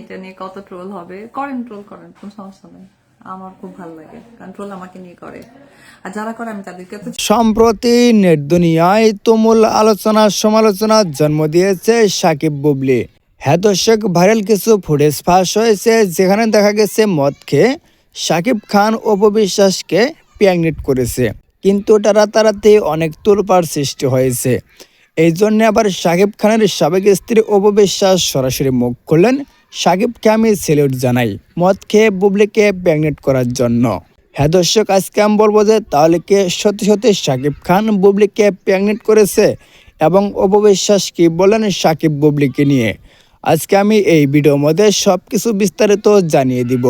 এটা নিয়ে কত ট্রোল হবে? করেন ট্রোল করেন, কোনো সমস্যা নেই। আমার খুব ভালো লাগে তাদেরকে সম্প্রতি নেট তুমুল আলোচনা সমালোচনার জন্ম দিয়েছে সাকিব বুবলি। হ্যাঁ দর্শক, ভাইরাল কিছু ফুটেজ ফাঁস হয়েছে, যেখানে দেখা গেছে মদ খেয়ে সাকিব খান অপবিশ্বাসকে পিয়াংনেট করেছে। কিন্তু এটা রাতারাতি অনেক তোলপাড় সৃষ্টি হয়েছে। এই জন্য আবার সাকিব খানের সাবেক স্ত্রী অপবিশ্বাস সরাসরি মুখ খুললেন সাকিবকে আমি সেলিউট জানাই, মদ খেয়ে বুবলিকে প্যাগনেট করার জন্য। হ্যাঁ দর্শক, আজকে আমি বলব যে তাহলে কে সত্যি সত্যি সাকিব খান বুবলিকে প্যাগনেট করেছে এবং অপবিশ্বাস কি বলেন সাকিব বুবলিকে নিয়ে। আজকে আমি এই ভিডিওর মধ্যে সব কিছু বিস্তারিত জানিয়ে দিব।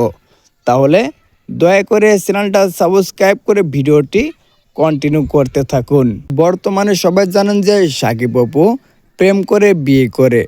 তাহলে দয়া করে চ্যানেলটা সাবস্ক্রাইব করে ভিডিওটি কন্টিনিউ করতে থাকুন। বর্তমানে সবাই জানেন যে সাকিব অপু প্রেম করে বিয়ে করে।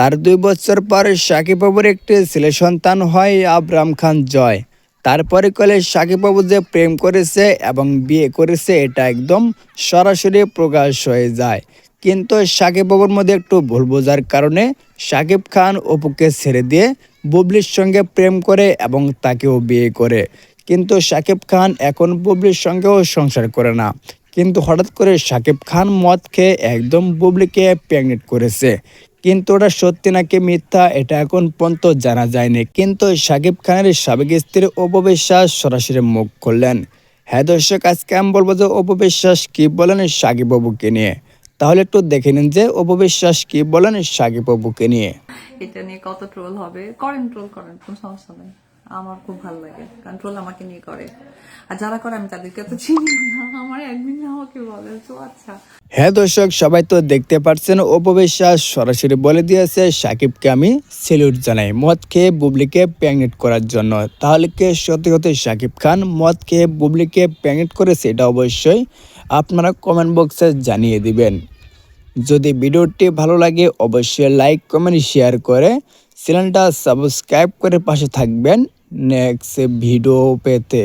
তার দুই বছর পর সাকিব বাবুর একটি ছেলে সন্তান হয় আবরাম খান জয়। তারপরে কলে সাকিব বাবু যে প্রেম করেছে এবং বিয়ে করেছে, এটা একদম সরাসরি প্রকাশ হয়ে যায়। কিন্তু সাকিব বাবুর মধ্যে একটু ভুল বোঝার কারণে সাকিব খান অপুকে ছেড়ে দিয়ে বুবলির সঙ্গে প্রেম করে এবং তাকেও বিয়ে করে। কিন্তু সাকিব খান এখন বুবলির সঙ্গেও সংসার করে না। কিন্তু হঠাৎ করে সাকিব খান মদ খেয়ে একদম বুবলিকে প্রেগনেন্ট করেছে। কিন্তু ওটা সত্যি নাকি মিথ্যা, এটা এখন পর্যন্ত জানা যায়নি। কিন্তু সাকিব খানের সাবেক স্ত্রী অপবিশ্বাস সরাসরি মুখ করলেন হ্যাঁ দর্শক, আজকে আমি বলব যে অপবিশ্বাস কি বলেন সাকিব বাবুকে নিয়ে। তাহলে একটু দেখে নিন যে অপবিশ্বাস কি বলেন সাকিব বাবুকে নিয়ে। এটা নিয়ে কত ট্রোল হবে? করেন ট্রোল করেন, কোনো সমস্যা নেই। আমার খুব ভালো লাগে। কারণ ট্রোল আমাকে নিয়ে করে। আর যারা করে, আমি তাদেরকে তো চিনি না। আমার একদিন আমাকে বলে। তো আচ্ছা। হ্যাঁ দর্শক, সবাই তো দেখতে পাচ্ছেন অপবিশ্বাস সরাসরি বলে দিয়েছে, সাকিবকে আমি সেলিউট জানাই। মদ খেয়ে বুবলিকে প্যাগনেট করার জন্য। তাহলে কে সত্যি সত্যি সাকিব খান মদ খেয়ে বুবলিকে প্যাগনেট করেছে? এটা অবশ্যই আপনারা কমেন্ট বক্সে জানিয়ে দিবেন। যদি ভিডিওটি ভালো লাগে, অবশ্যই লাইক কমেন্ট শেয়ার করে চ্যানেলটা সাবস্ক্রাইব করে পাশে থাকবেন। নেক্সট ভিডিও পেতে